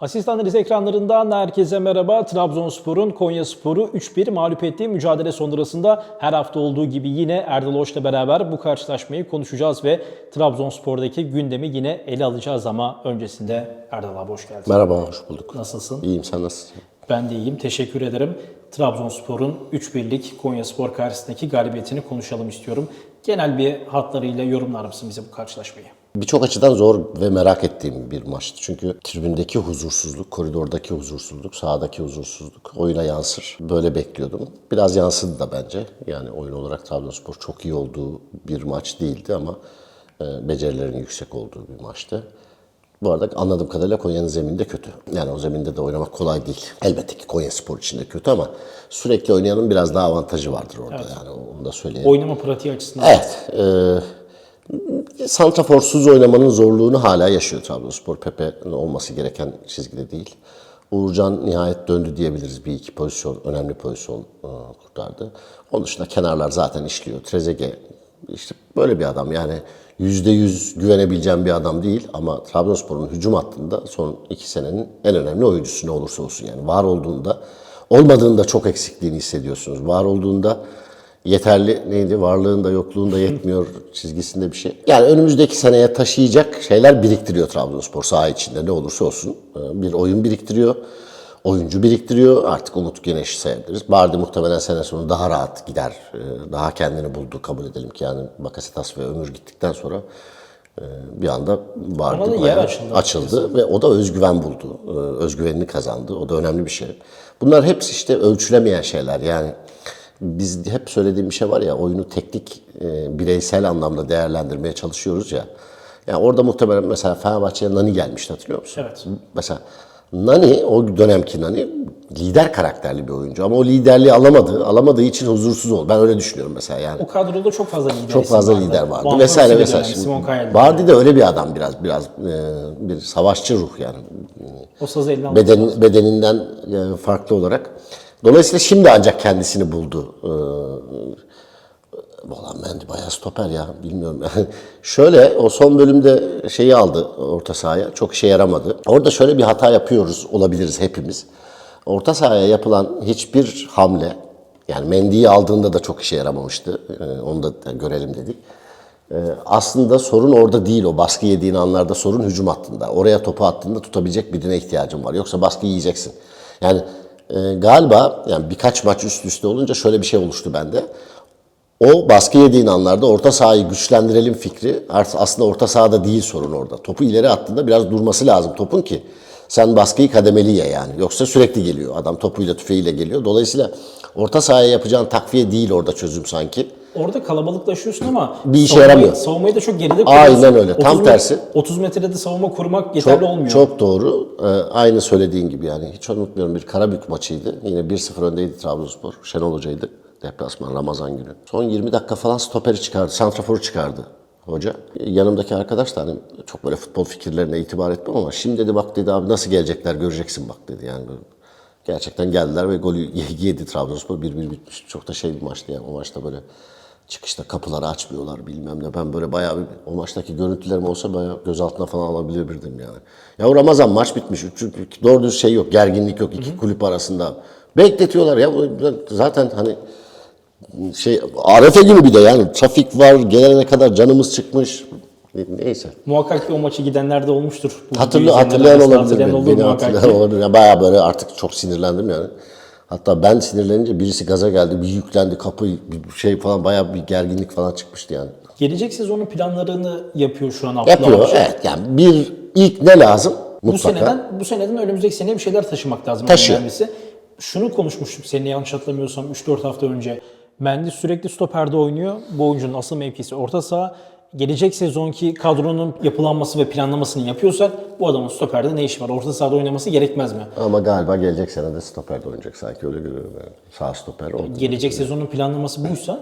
Asistan Rize ekranlarından herkese merhaba. Trabzonspor'un Konya Spor'u 3-1 mağlup ettiği mücadele sonrasında her hafta olduğu gibi yine Erdal Hoç'la beraber bu karşılaşmayı konuşacağız ve Trabzonspor'daki gündemi yine ele alacağız ama öncesinde Erdal abi hoş geldin. Merhaba, hoş bulduk. Nasılsın? İyiyim, sen nasılsın? Ben de iyiyim. Teşekkür ederim. Trabzonspor'un 3-1'lik Konya Spor karşısındaki galibiyetini konuşalım istiyorum. Genel bir hatlarıyla yorumlar mısın bize bu karşılaşmayı? Birçok açıdan zor ve merak ettiğim bir maçtı. Çünkü tribündeki huzursuzluk, koridordaki huzursuzluk, sahadaki huzursuzluk oyuna yansır. Böyle bekliyordum. Biraz yansıdı da bence. Yani oyun olarak Trabzonspor çok iyi olduğu bir maç değildi ama e, becerilerin yüksek olduğu bir maçtı. Bu arada anladığım kadarıyla Konya'nın zemini de kötü. Yani o zeminde de oynamak kolay değil. Elbette ki Konya Spor için de kötü ama sürekli oynayanın biraz daha avantajı vardır orada yani onu da söyleyeyim. Oynama pratiği açısından. Evet. E, santraforsuz oynamanın zorluğunu hala yaşıyor Trabzonspor. Pepe'nin olması gereken çizgide değil. Uğurcan nihayet döndü diyebiliriz. Bir iki pozisyon, önemli pozisyon e, kurtardı. Onun dışında kenarlar zaten işliyor. Trezeguet işte böyle bir adam yani yüzde yüz güvenebileceğim bir adam değil ama Trabzonspor'un hücum hattında son iki senenin en önemli oyuncusu ne olursa olsun yani var olduğunda olmadığında çok eksikliğini hissediyorsunuz. Var olduğunda yeterli neydi varlığında yokluğunda yetmiyor çizgisinde bir şey. Yani önümüzdeki seneye taşıyacak şeyler biriktiriyor Trabzonspor saha içinde ne olursa olsun. Ee, Bir oyun biriktiriyor. Oyuncu biriktiriyor. Artık Umut Güneş'i sayabiliriz. Bardi muhtemelen sene sonu daha rahat gider. Ee, Daha kendini buldu kabul edelim ki yani Bakasetas ve Ömür gittikten sonra e, bir anda da yer bayağı açıldı açıldı ve o da özgüven buldu. Özgüvenini kazandı. O da önemli bir şey. Bunlar hepsi işte ölçülemeyen şeyler. Yani biz hep söylediğim bir şey var ya oyunu teknik e, bireysel anlamda değerlendirmeye çalışıyoruz ya. Yani orada muhtemelen mesela Fenerbahçe'ye Nani gelmişti hatırlıyor musun? Evet. Mesela Nani o dönemki Nani lider karakterli bir oyuncu ama o liderliği alamadı. Alamadığı için huzursuz oldu. Ben öyle düşünüyorum mesela yani. O kadroda çok fazla lider Çok fazla vardı. lider vardı Van vesaire Persie'de vesaire. Şimdi Bardi de öyle bir adam biraz biraz e, bir savaşçı ruh yani O sazı aldı. beden, bedeninden e, farklı olarak. Dolayısıyla şimdi ancak kendisini buldu. Ee, Valla Mendy bayağı stoper ya bilmiyorum. şöyle o son bölümde şeyi aldı orta sahaya çok işe yaramadı. Orada şöyle bir hata yapıyoruz olabiliriz hepimiz. Orta sahaya yapılan hiçbir hamle yani Mendy'yi aldığında da çok işe yaramamıştı. Ee, onu da görelim dedik. Ee, aslında sorun orada değil o baskı yediğin anlarda sorun hücum hattında. Oraya topu attığında tutabilecek birine ihtiyacın var. Yoksa baskı yiyeceksin. Yani e, galiba yani birkaç maç üst üste olunca şöyle bir şey oluştu bende. O baskı yediğin anlarda orta sahayı güçlendirelim fikri aslında orta sahada değil sorun orada. Topu ileri attığında biraz durması lazım topun ki sen baskıyı kademeli ye yani. Yoksa sürekli geliyor. Adam topuyla tüfeğiyle geliyor. Dolayısıyla orta sahaya yapacağın takviye değil orada çözüm sanki. Orada kalabalıklaşıyorsun ama Bir işe savunmayı- yaramıyor. Savunmayı da çok geride Aynen kuruyorsun. öyle, tam 30 met- tersi. 30 metrede savunma kurmak yeterli Çok, olmuyor. çok doğru. Ee, aynı söylediğin gibi yani hiç unutmuyorum bir Karabük maçıydı. Yine 1-0 öndeydi Trabzonspor. Şenol Hoca'ydı. Deplasman Ramazan günü. Son 20 dakika falan stoperi çıkardı. Santraforu çıkardı hoca. Yanımdaki arkadaş da hani çok böyle futbol fikirlerine itibar etmem ama şimdi dedi bak dedi abi nasıl gelecekler göreceksin bak dedi yani. Böyle Gerçekten geldiler ve golü yedi Trabzonspor 1-1 bitmiş. Çok da şey bir maçtı yani o maçta böyle çıkışta kapıları açmıyorlar bilmem ne. Ben böyle bayağı bir, o maçtaki görüntülerim olsa bayağı gözaltına falan alabilirdim yani. Ya o Ramazan maç bitmiş. Çünkü doğru düz şey yok. Gerginlik yok iki kulüp arasında. Bekletiyorlar ya. Zaten hani şey Arefe günü bir de yani trafik var gelene kadar canımız çıkmış. Neyse. Muhakkak ki o maçı gidenler de olmuştur. Bu Hatırlı, hatırlayan olabilir hatırlayan Beni olur hatırlayan olabilir. Ya bayağı böyle artık çok sinirlendim yani. Hatta ben sinirlenince birisi gaza geldi, bir yüklendi, kapı bir şey falan bayağı bir gerginlik falan çıkmıştı yani. Gelecek sezonun planlarını yapıyor şu an Abdullah Yapıyor Avcı. evet yani bir ilk ne lazım? Bu Mutlaka. seneden bu seneden önümüzdeki seneye bir şeyler taşımak lazım. Taşıyor. önemlisi. Şunu konuşmuştuk seninle yanlış hatırlamıyorsam 3-4 hafta önce. Mendy sürekli stoperde oynuyor. Bu oyuncunun asıl mevkisi orta saha. Gelecek sezonki kadronun yapılanması ve planlamasını yapıyorsak bu adamın stoperde ne işi var? Orta sahada oynaması gerekmez mi? Ama galiba gelecek sene de stoperde oynayacak sanki öyle görüyorum yani. Sağ stoper oldu. Gelecek sezonun planlaması buysa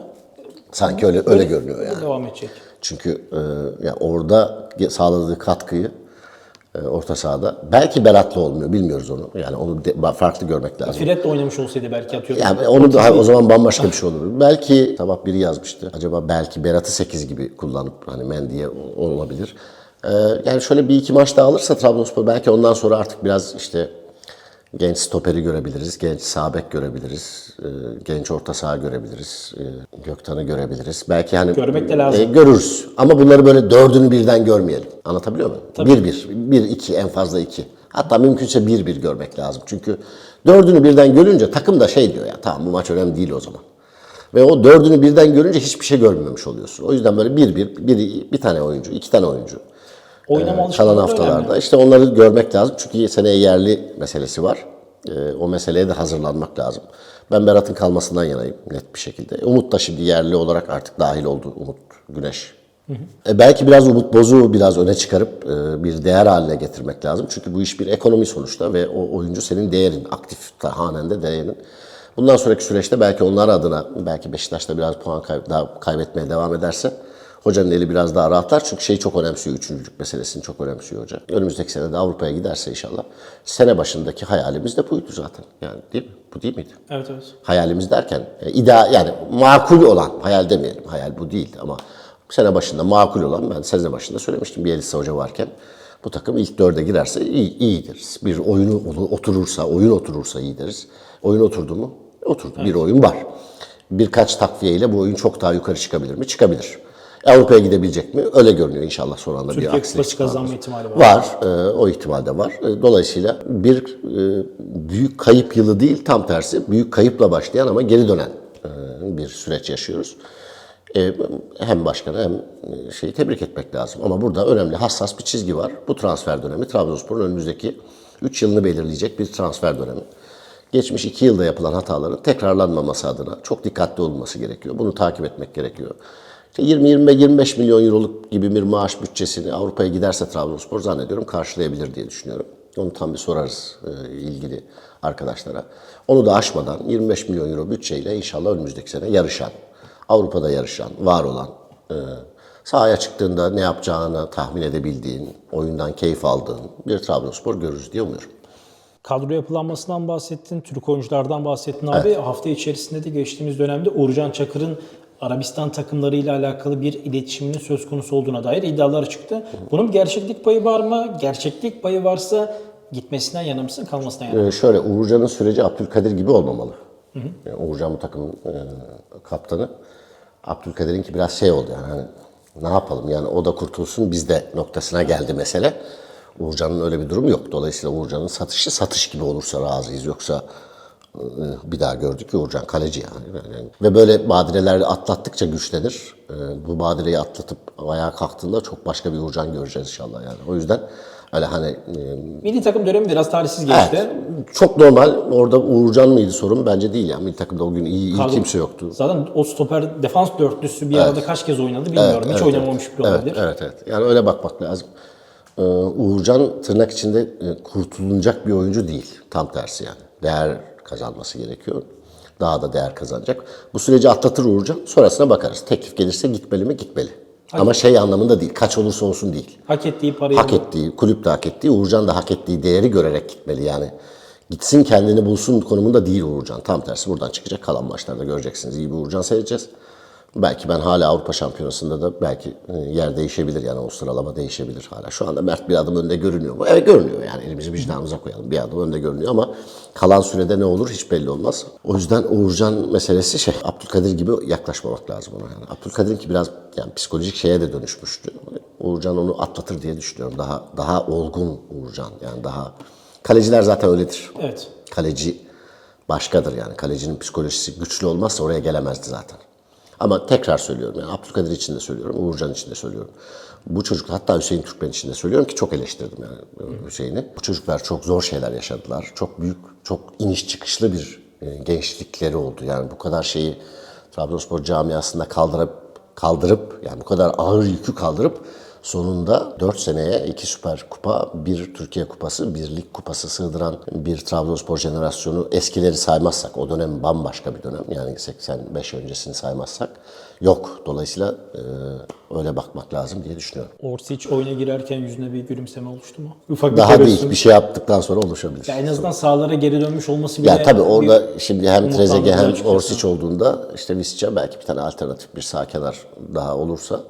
Sanki öyle öyle görünüyor yani. devam edecek. Çünkü e, yani orada sağladığı katkıyı orta sahada belki Berat'la olmuyor bilmiyoruz onu. Yani onu de- farklı görmek lazım. Fred de oynamış olsaydı belki atıyorum. Yani onu da o zaman bambaşka bir şey olur. Belki sabah biri yazmıştı. Acaba belki Berat'ı 8 gibi kullanıp hani Mendy'ye olabilir. Ee, yani şöyle bir iki maç daha alırsa Trabzonspor belki ondan sonra artık biraz işte genç stoperi görebiliriz, genç sağ bek görebiliriz, e, genç orta saha görebiliriz, e, Göktan'ı görebiliriz. Belki hani Görmek de lazım. e, görürüz. Ama bunları böyle dördünü birden görmeyelim. Anlatabiliyor muyum? Bir bir, bir iki en fazla iki. Hatta mümkünse bir bir görmek lazım. Çünkü dördünü birden görünce takım da şey diyor ya tamam bu maç önemli değil o zaman. Ve o dördünü birden görünce hiçbir şey görmemiş oluyorsun. O yüzden böyle bir bir, bir, bir tane oyuncu, iki tane oyuncu. Oynama Kalan alışkanlığı da haftalarda. önemli. işte onları görmek lazım. Çünkü seneye yerli meselesi var. Ee, o meseleye de hazırlanmak lazım. Ben Berat'ın kalmasından yanayım net bir şekilde. Umut da şimdi yerli olarak artık dahil oldu. Umut Güneş. E, belki biraz Umut Bozuk'u biraz öne çıkarıp e, bir değer haline getirmek lazım. Çünkü bu iş bir ekonomi sonuçta ve o oyuncu senin değerin, aktif hanende değerin. Bundan sonraki süreçte belki onlar adına, belki Beşiktaş'ta biraz puan kay- daha kaybetmeye devam ederse hocanın eli biraz daha rahatlar. Çünkü şeyi çok önemsiyor, üçüncülük meselesini çok önemsiyor hoca. Önümüzdeki sene de Avrupa'ya giderse inşallah. Sene başındaki hayalimiz de buydu zaten. Yani değil mi? Bu değil miydi? Evet evet. Hayalimiz derken e, ideal yani makul olan hayal demeyelim. Hayal bu değil ama sene başında makul olan ben sene başında söylemiştim Bielsa Hoca varken bu takım ilk dörde girerse iyi, iyi deriz. Bir oyunu oturursa, oyun oturursa iyi deriz. Oyun oturdu mu? Oturdu. Bir oyun var. Birkaç takviyeyle bu oyun çok daha yukarı çıkabilir mi? Çıkabilir. Avrupa'ya gidebilecek mi? Öyle görünüyor inşallah son anda bir Türkiye aksilik Kupası çıkmaz. kazanma ihtimali var. Var, e, o ihtimal de var. E, dolayısıyla bir e, büyük kayıp yılı değil, tam tersi büyük kayıpla başlayan ama geri dönen e, bir süreç yaşıyoruz. E, hem başkanı hem e, şeyi tebrik etmek lazım. Ama burada önemli, hassas bir çizgi var. Bu transfer dönemi Trabzonspor'un önümüzdeki 3 yılını belirleyecek bir transfer dönemi. Geçmiş 2 yılda yapılan hataların tekrarlanmaması adına çok dikkatli olunması gerekiyor. Bunu takip etmek gerekiyor. İşte 20-25 milyon euroluk gibi bir maaş bütçesini Avrupa'ya giderse Trabzonspor zannediyorum karşılayabilir diye düşünüyorum. Onu tam bir sorarız e, ilgili arkadaşlara. Onu da aşmadan 25 milyon euro bütçeyle inşallah önümüzdeki sene yarışan, Avrupa'da yarışan, var olan, e, sahaya çıktığında ne yapacağını tahmin edebildiğin, oyundan keyif aldığın bir Trabzonspor görürüz diye umuyorum. Kadro yapılanmasından bahsettin, Türk oyunculardan bahsettin abi. Hafta içerisinde de geçtiğimiz dönemde Uğurcan Çakır'ın Arabistan takımlarıyla alakalı bir iletişiminin söz konusu olduğuna dair iddialar çıktı. Bunun gerçeklik payı var mı? Gerçeklik payı varsa gitmesinden yana mısın, kalmasından yana mısın? Ee, şöyle Uğurcan'ın süreci Abdülkadir gibi olmamalı. Yani Uğurcan bu takımın e, kaptanı. Abdülkadir'inki biraz şey oldu yani hani ne yapalım yani o da kurtulsun biz de noktasına geldi mesele. Uğurcan'ın öyle bir durumu yok. Dolayısıyla Uğurcan'ın satışı satış gibi olursa razıyız. Yoksa bir daha gördük ki Uğurcan kaleci yani. Yani- Ve böyle badireler atlattıkça güçlenir. E, Bu badireyi atlatıp ayağa kalktığında çok başka bir Uğurcan göreceğiz inşallah yani. O yüzden öyle hani e, Milli takım dönemi biraz talihsiz geçti. Evet, çok normal. Orada Uğurcan mıydı sorun? Bence değil yani. Milli takımda o gün iyi, iyi Kadro- kimse yoktu. Zaten o stoper defans dörtlüsü bir arada kaç kez oynadı bilmiyorum. Hiç Evet, oynamamış bile Evet, olabilir. evet, evet. Yani öyle bakmak lazım. Ee, Uğurcan tırnak içinde e, kurtulunacak bir oyuncu değil. Tam tersi yani. Değer kazanması gerekiyor. Daha da değer kazanacak. Bu süreci atlatır Uğurcan. Sonrasına bakarız. Teklif gelirse gitmeli mi? Gitmeli. Ama şey anlamında değil. Kaç olursa olsun değil. Hak ettiği parayı hak ettiği, kulüp de hak ettiği, Uğurcan da hak ettiği değeri görerek gitmeli yani. Gitsin kendini bulsun konumunda değil Uğurcan. Tam tersi buradan çıkacak kalan maçlarda göreceksiniz. İyi bir Uğurcan seyredeceğiz. Belki ben hala Avrupa Şampiyonası'nda da belki e, yer değişebilir yani o sıralama değişebilir hala. Şu anda Mert bir adım önde görünüyor mu? Evet görünüyor yani elimizi vicdanımıza koyalım. Bir adım önde görünüyor ama kalan sürede ne olur hiç belli olmaz. O yüzden Uğurcan meselesi şey Abdülkadir gibi yaklaşmamak lazım ona yani. Abdülkadir'in ki biraz yani psikolojik şeye de dönüşmüştü. Uğurcan onu atlatır diye düşünüyorum. Daha daha olgun Uğurcan yani daha kaleciler zaten öyledir. Evet. Kaleci başkadır yani. Kalecinin psikolojisi güçlü olmazsa oraya gelemezdi zaten. Ama tekrar söylüyorum yani Abdülkadir için de söylüyorum, Uğurcan için de söylüyorum. Bu çocuk hatta Hüseyin Türkmen için de söylüyorum ki çok eleştirdim yani Hüseyin'i. Bu çocuklar çok zor şeyler yaşadılar. Çok büyük, çok iniş çıkışlı bir e, gençlikleri oldu. Yani bu kadar şeyi Trabzonspor camiasında kaldırıp kaldırıp yani bu kadar ağır yükü kaldırıp sonunda 4 seneye 2 Süper Kupa, bir Türkiye Kupası, bir Lig Kupası sığdıran bir Trabzonspor jenerasyonu eskileri saymazsak, o dönem bambaşka bir dönem yani 85 öncesini saymazsak yok. Dolayısıyla e, öyle bakmak lazım diye düşünüyorum. Orsic oyuna girerken yüzüne bir gülümseme oluştu mu? Ufak bir Daha değil bir şey yaptıktan sonra oluşabilir. Ya en azından sahalara geri dönmüş olması bile... Ya tabii orada şimdi hem Trezeguet hem. Orsic olduğunda işte Visca belki bir tane alternatif bir sağ kenar daha olursa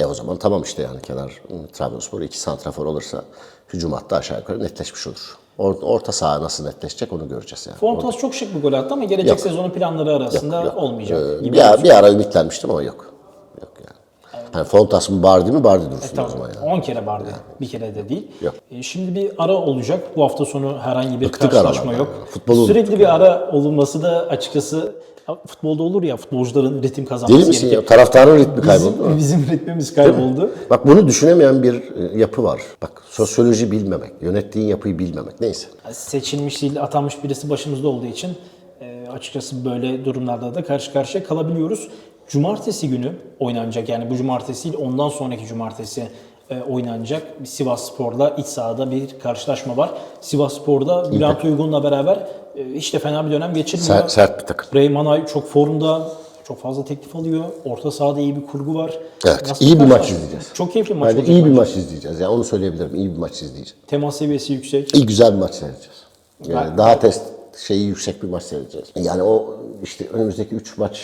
E o zaman tamam işte yani kenar Trabzonspor iki santrafor olursa hücum hattı aşağı yukarı netleşmiş olur. Or- Orta saha nasıl netleşecek onu göreceğiz yani. Fontas çok şık bir gol attı ama gelecek Yok. sezonun planları arasında Yok. olmayacak Ee, gibi. bir, ara, bir ara ümitlenmiştim ama yok. Yok yani. Yani Fontas mı Bardi mi? Bardi dursun o Tamam. zaman yani. 10 kere vardı. Bir kere de değil. Yok. E, Şimdi bir ara olacak. Bu hafta sonu herhangi bir Bıktık karşılaşma yok. yani. Futbolu Sürekli bir ara olunması da açıkçası futbolda olur ya futbolcuların ritim kazanması Değil misin gerekir. ya? Taraftarın ritmi kayboldu. Bizim, bizim ritmimiz kayboldu. Bak bunu düşünemeyen bir e, yapı var. Bak sosyoloji bilmemek, yönettiğin yapıyı bilmemek. Neyse. Seçilmiş değil, atanmış birisi başımızda olduğu için e, açıkçası böyle durumlarda da karşı karşıya kalabiliyoruz. Cumartesi günü oynanacak yani bu cumartesi değil ondan sonraki cumartesi oynanacak. Bir Sivas Spor'la iç sahada bir karşılaşma var. Sivas Spor'da Bülent Uygun'la beraber e, hiç de fena bir dönem geçirmiyor. Sert, sert bir takım. Reyman Ay çok formda, çok fazla teklif alıyor. Orta sahada iyi bir kurgu var. Evet, Nasıl iyi bir maç izleyeceğiz. Çok keyifli maç Bence iyi bir maç izleyeceğiz. Yani onu söyleyebilirim. İyi bir maç izleyeceğiz. Temas seviyesi yüksek. İyi güzel bir maç seyredeceğiz. Yani Ben- daha test şeyi yüksek bir maç seyredeceğiz. Yani o işte önümüzdeki 3 maç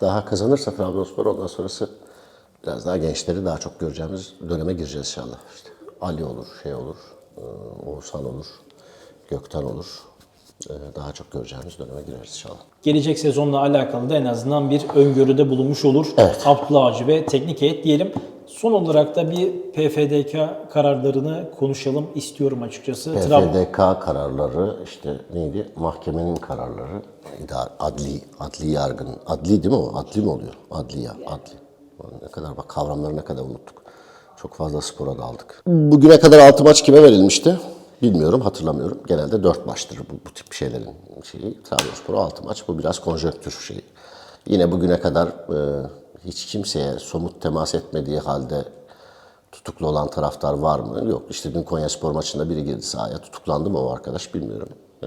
daha kazanırsa Trabzonspor ondan sonrası biraz daha gençleri daha çok göreceğimiz döneme gireceğiz inşallah. İşte Ali olur, şey olur, e, Oğuzhan olur, Gökten olur. E, Daha çok göreceğimiz döneme gireriz inşallah. gelecek sezonla alakalı da en azından bir öngörüde bulunmuş olur. Evet. Abdullah Avcı ve teknik heyet diyelim. Son olarak da bir PFDK kararlarını konuşalım istiyorum açıkçası. PFDK kararları işte neydi? Mahkemenin kararları. Adli, adli yargın. Adli değil mi o? Adli mi oluyor? Adli ya, adli. Ne kadar bak kavramları ne kadar unuttuk. Çok fazla spora daldık. Bugüne kadar 6 maç kime verilmişti? Bilmiyorum, hatırlamıyorum. Genelde 4 maçtır bu, bu tip şeylerin şeyi. Trabzonspor'a 6 maç. Bu biraz konjonktür şeyi. Yine bugüne kadar e, hiç kimseye somut temas etmediği halde tutuklu olan taraftar var mı? Yok. İşte dün Konya Spor maçında biri girdi sahaya. Tutuklandı mı o arkadaş bilmiyorum. Ee,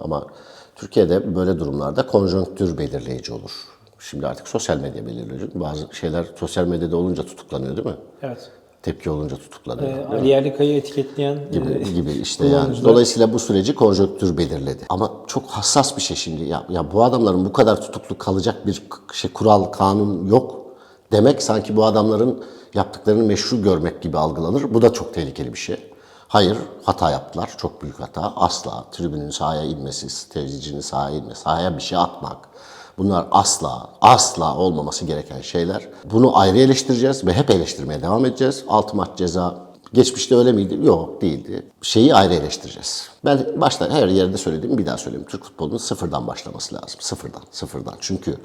ama Türkiye'de böyle durumlarda konjonktür belirleyici olur. Şimdi artık sosyal medya belirleyici. Bazı şeyler sosyal medyada olunca tutuklanıyor değil mi? Evet. Tepki olunca tutuklanıyor. Ee, Ali Yerlikaya'yı etiketleyen gibi, e, gibi işte yani. Dolayısıyla bu süreci konjonktür belirledi. Ama çok hassas bir şey şimdi. Ya, ya bu adamların bu kadar tutuklu kalacak bir şey kural, kanun yok demek sanki bu adamların yaptıklarını meşru görmek gibi algılanır. Bu da çok tehlikeli bir şey. Hayır, hata yaptılar. Çok büyük hata. Asla tribünün sahaya inmesi, temsilcinin sahaya inmesi, sahaya bir şey atmak. Bunlar asla, asla olmaması gereken şeyler. Bunu ayrı eleştireceğiz ve hep eleştirmeye devam edeceğiz. Altı maç ceza Geçmişte öyle miydi? Yok değildi. Şeyi ayrı eleştireceğiz. Ben başta her yerde söylediğim bir daha söyleyeyim. Türk futbolunun sıfırdan başlaması lazım. Sıfırdan, sıfırdan. Çünkü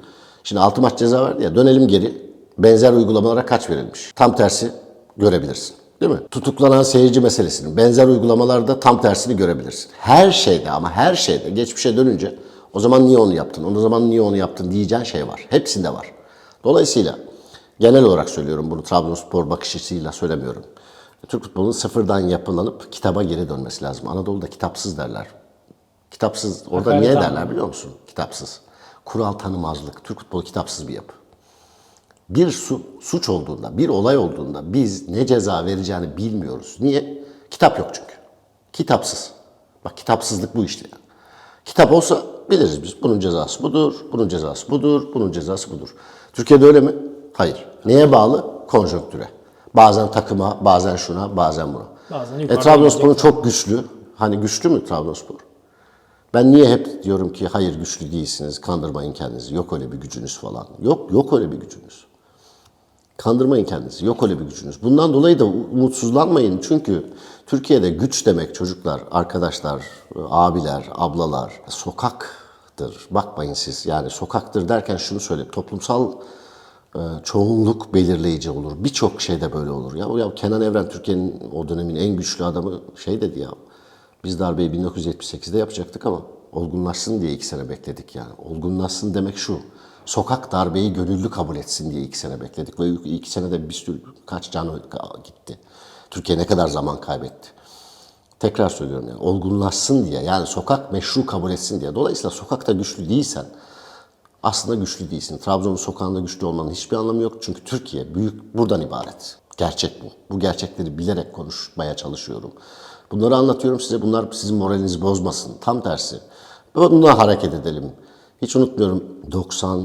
şimdi 6 maç ceza verdi ya dönelim geri. Benzer uygulamalara kaç verilmiş? Tam tersi görebilirsin. Değil mi? Tutuklanan seyirci meselesinin benzer uygulamalarda tam tersini görebilirsin. Her şeyde ama her şeyde geçmişe dönünce o zaman niye onu yaptın, o zaman niye onu yaptın diyeceğin şey var. Hepsinde var. Dolayısıyla genel olarak söylüyorum bunu Trabzonspor bakış açısıyla söylemiyorum. Türk futbolunun sıfırdan yapılanıp kitaba geri dönmesi lazım. Anadolu'da kitapsız derler. Kitapsız, orada Hakaret niye anlamında. derler biliyor musun? Kitapsız. Kural tanımazlık. Türk futbolu kitapsız bir yapı. Bir su, suç olduğunda, bir olay olduğunda biz ne ceza vereceğini bilmiyoruz. Niye? Kitap yok çünkü. Kitapsız. Bak kitapsızlık bu işte. yani. Kitap olsa biliriz biz. Bunun cezası budur, bunun cezası budur, bunun cezası budur. Türkiye'de öyle mi? Hayır. Neye bağlı? Konjonktüre. Bazen takıma, bazen şuna, bazen buna. Bazen e, Trabzonspor'un çok güçlü. Hani güçlü mü Trabzonspor? Ben niye hep diyorum ki hayır güçlü değilsiniz, kandırmayın kendinizi, yok öyle bir gücünüz falan. Yok, yok öyle bir gücünüz. Kandırmayın kendinizi. Yok öyle bir gücünüz. Bundan dolayı da umutsuzlanmayın. Çünkü Türkiye'de güç demek çocuklar, arkadaşlar, abiler, ablalar sokaktır. Bakmayın siz. Yani sokaktır derken şunu söyleyeyim. Toplumsal e, çoğunluk belirleyici olur. Birçok şeyde böyle olur. Ya, ya Kenan Evren Türkiye'nin o dönemin en güçlü adamı şey dedi ya. Biz darbeyi 1978'de yapacaktık ama olgunlaşsın diye iki sene bekledik yani. Olgunlaşsın demek şu. Sokak darbeyi gönüllü kabul etsin diye iki sene bekledik. Ve iki senede bir sürü kaç can gitti. Türkiye ne kadar zaman kaybetti. Tekrar söylüyorum yani olgunlaşsın diye yani sokak meşru kabul etsin diye. Dolayısıyla sokakta güçlü değilsen aslında güçlü değilsin. Trabzon'un sokağında güçlü olmanın hiçbir anlamı yok. Çünkü Türkiye büyük buradan ibaret. Gerçek bu. Bu gerçekleri bilerek konuşmaya çalışıyorum. Bunları anlatıyorum size. Bunlar sizin moralinizi bozmasın. Tam tersi. Bununla hareket edelim. Hiç unutmuyorum 90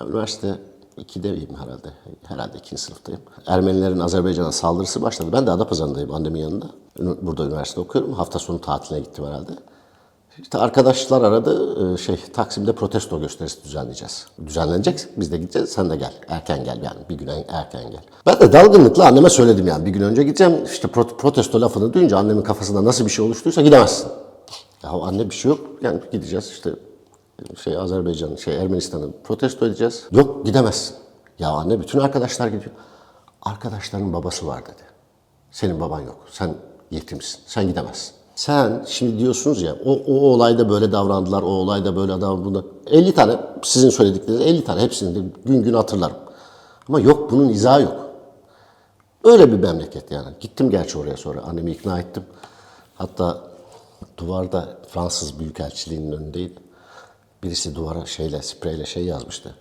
ya üniversite ikideyim herhalde. Herhalde ikinci sınıftayım. Ermenilerin Azerbaycan'a saldırısı başladı. Ben de Adapazarı'ndayım annemin yanında. Burada üniversite okuyorum. Hafta sonu tatiline gittim herhalde. İşte arkadaşlar aradı. e, Şey Taksim'de protesto gösterisi düzenleyeceğiz. Düzenlenecek. Biz de gideceğiz. Sen de gel. Erken gel yani. Bir gün erken gel. Ben de dalgınlıkla anneme söyledim yani. Bir gün önce gideceğim. İşte pro- protesto lafını duyunca annemin kafasında nasıl bir şey oluştuysa gidemezsin. Ya anne bir şey yok. Yani gideceğiz işte şey Azerbaycan, şey Ermenistan'ı protesto edeceğiz. Yok gidemezsin. Ya anne bütün arkadaşlar gidiyor. Arkadaşların babası var dedi. Senin baban yok. Sen yetimsin. Sen gidemezsin. Sen şimdi diyorsunuz ya o, o olayda böyle davrandılar, o olayda böyle davrandılar. 50 tane sizin söyledikleriniz 50 tane hepsini de gün gün hatırlarım. Ama yok bunun izahı yok. Öyle bir memleket yani. Gittim gerçi oraya sonra. Annemi ikna ettim. Hatta duvarda Fransız Büyükelçiliğinin önündeydi. Birisi duvara şeyle, spreyle şey yazmıştı.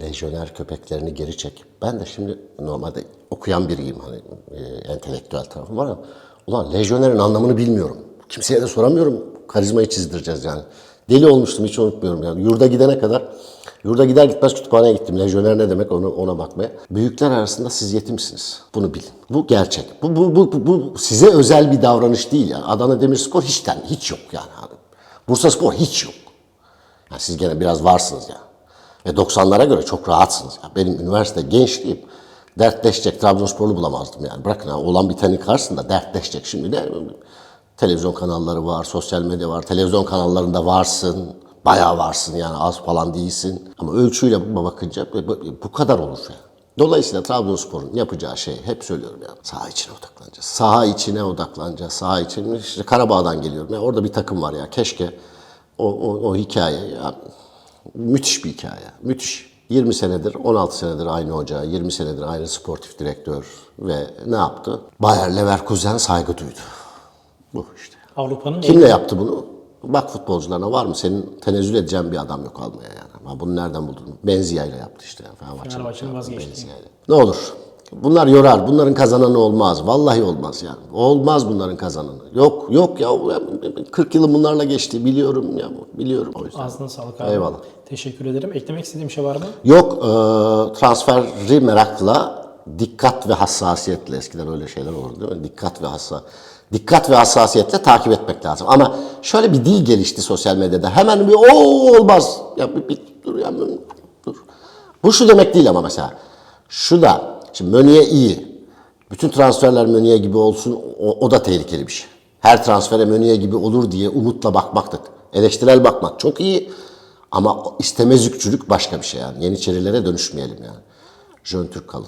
Lejyoner köpeklerini geri çek. Ben de şimdi normalde okuyan biriyim hani e, entelektüel tarafım var ama ulan lejyonerin anlamını bilmiyorum. Kimseye de soramıyorum. Karizmayı çizdireceğiz yani. Deli olmuştum hiç unutmuyorum yani. Yurda gidene kadar Yurda gider gitmez kütüphaneye gittim. Lejyoner ne demek onu, ona bakmaya. Büyükler arasında siz yetimsiniz. Bunu bilin. Bu gerçek. Bu, bu, bu, bu, bu size özel bir davranış değil yani. Adana Demirspor hiçten hiç yok yani. Bursa Spor hiç yok. Yani siz gene biraz varsınız ya. Ve 90'lara göre çok rahatsınız. Ya. Benim üniversite gençliğim. Dertleşecek Trabzonsporlu bulamazdım yani. Bırakın ha, olan biteni karşısında dertleşecek. Şimdi de televizyon kanalları var, sosyal medya var. Televizyon kanallarında varsın. Bayağı varsın yani az falan değilsin. Ama ölçüyle bakınca bu- kadar olur yani. Dolayısıyla Trabzonspor'un yapacağı şey hep söylüyorum yani saha içine odaklanacağız. Saha içine odaklanacağız. Saha için işte Karabağ'dan geliyorum. Ya orada bir takım var ya keşke o, o, o hikaye ya müthiş bir hikaye. Müthiş. 20 senedir, 16 senedir aynı hoca, 20 senedir aynı sportif direktör ve ne yaptı? Bayer Leverkusen saygı duydu. Bu işte. Avrupa'nın Kimle yaptı bunu? Bak futbolcularına var mı? Senin tenezzül edeceğin bir adam yok almaya yani. Ama bunu nereden buldun? Benziya ile yaptı işte. Fenerbahçe'nin vazgeçti. Benzia. Ne olur. Bunlar yorar. Bunların kazananı olmaz. Vallahi olmaz yani. Olmaz bunların kazananı. Yok yok ya. 40 yılım bunlarla geçti. Biliyorum ya. Biliyorum. O yüzden. Ağzına sağlık abi. Eyvallah. Teşekkür ederim. Eklemek istediğim bir şey var mı? Yok e, transferi merakla, dikkat ve hassasiyetle eskiden öyle şeyler olurdu değil mi? Dikkat ve hassa dikkat ve hassasiyetle takip etmek lazım. Ama şöyle bir dil gelişti sosyal medyada. Hemen bir o olmaz. Ya bir, bir dur ya bir- dur. Bu şu demek değil ama mesela. Şu da şimdi Möniye iyi. Bütün transferler Möniye gibi olsun o, o da tehlikeli bir şey. Her transfere Möniye gibi olur diye umutla bakmak da eleştirel bakmak çok iyi. Ama istemezlikçülük başka bir şey yani. Yeniçerilere dönüşmeyelim yani. Jön Türk kalın.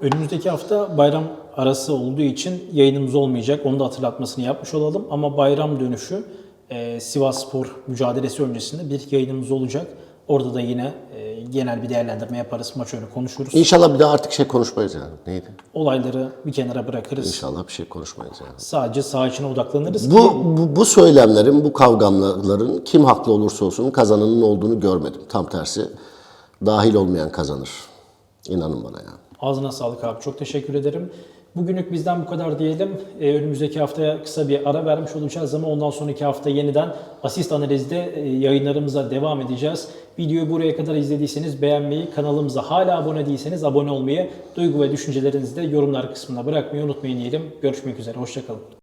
Önümüzdeki hafta bayram arası olduğu için yayınımız olmayacak. Onu da hatırlatmasını yapmış olalım. Ama bayram dönüşü e, Sivas Spor mücadelesi öncesinde bir yayınımız olacak. Orada da yine e, genel bir değerlendirme yaparız. Maç önü konuşuruz. İnşallah bir daha artık şey konuşmayız yani. Neydi? Olayları bir kenara bırakırız. İnşallah bir şey konuşmayız yani. Sadece saha içine odaklanırız ki Bu, bu, bu söylemlerin, bu kavgamların kim haklı olursa olsun kazananın olduğunu görmedim. Tam tersi dahil olmayan kazanır. İnanın bana yani. Ağzına sağlık abi. Çok teşekkür ederim. Bugünlük bizden bu kadar diyelim. Ee, önümüzdeki haftaya kısa bir ara vermiş olacağız ama ondan sonraki hafta yeniden asist analizde e, yayınlarımıza devam edeceğiz. Videoyu buraya kadar izlediyseniz beğenmeyi, kanalımıza hala abone değilseniz abone olmayı, duygu ve düşüncelerinizi de yorumlar kısmına bırakmayı unutmayın diyelim. Görüşmek üzere, hoşçakalın.